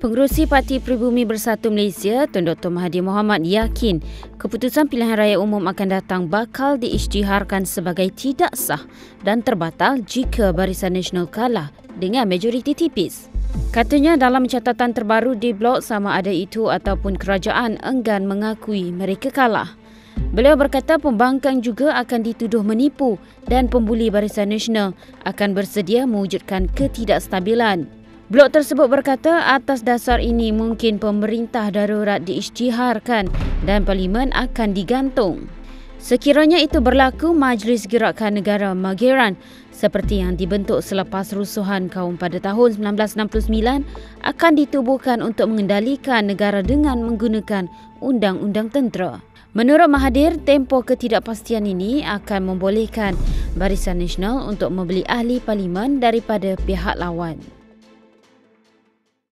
Pengerusi Parti Pribumi Bersatu Malaysia, Tun Dr. Mahathir Mohamad yakin keputusan pilihan raya umum akan datang bakal diisytiharkan sebagai tidak sah dan terbatal jika Barisan Nasional kalah dengan majoriti tipis. Katanya dalam catatan terbaru di blog sama ada itu ataupun kerajaan enggan mengakui mereka kalah. Beliau berkata pembangkang juga akan dituduh menipu dan pembuli Barisan Nasional akan bersedia mewujudkan ketidakstabilan. Blok tersebut berkata atas dasar ini mungkin pemerintah darurat diisytiharkan dan parlimen akan digantung. Sekiranya itu berlaku, Majlis Gerakan Negara Mageran seperti yang dibentuk selepas rusuhan kaum pada tahun 1969 akan ditubuhkan untuk mengendalikan negara dengan menggunakan undang-undang tentera. Menurut Mahathir, tempoh ketidakpastian ini akan membolehkan Barisan Nasional untuk membeli ahli parlimen daripada pihak lawan.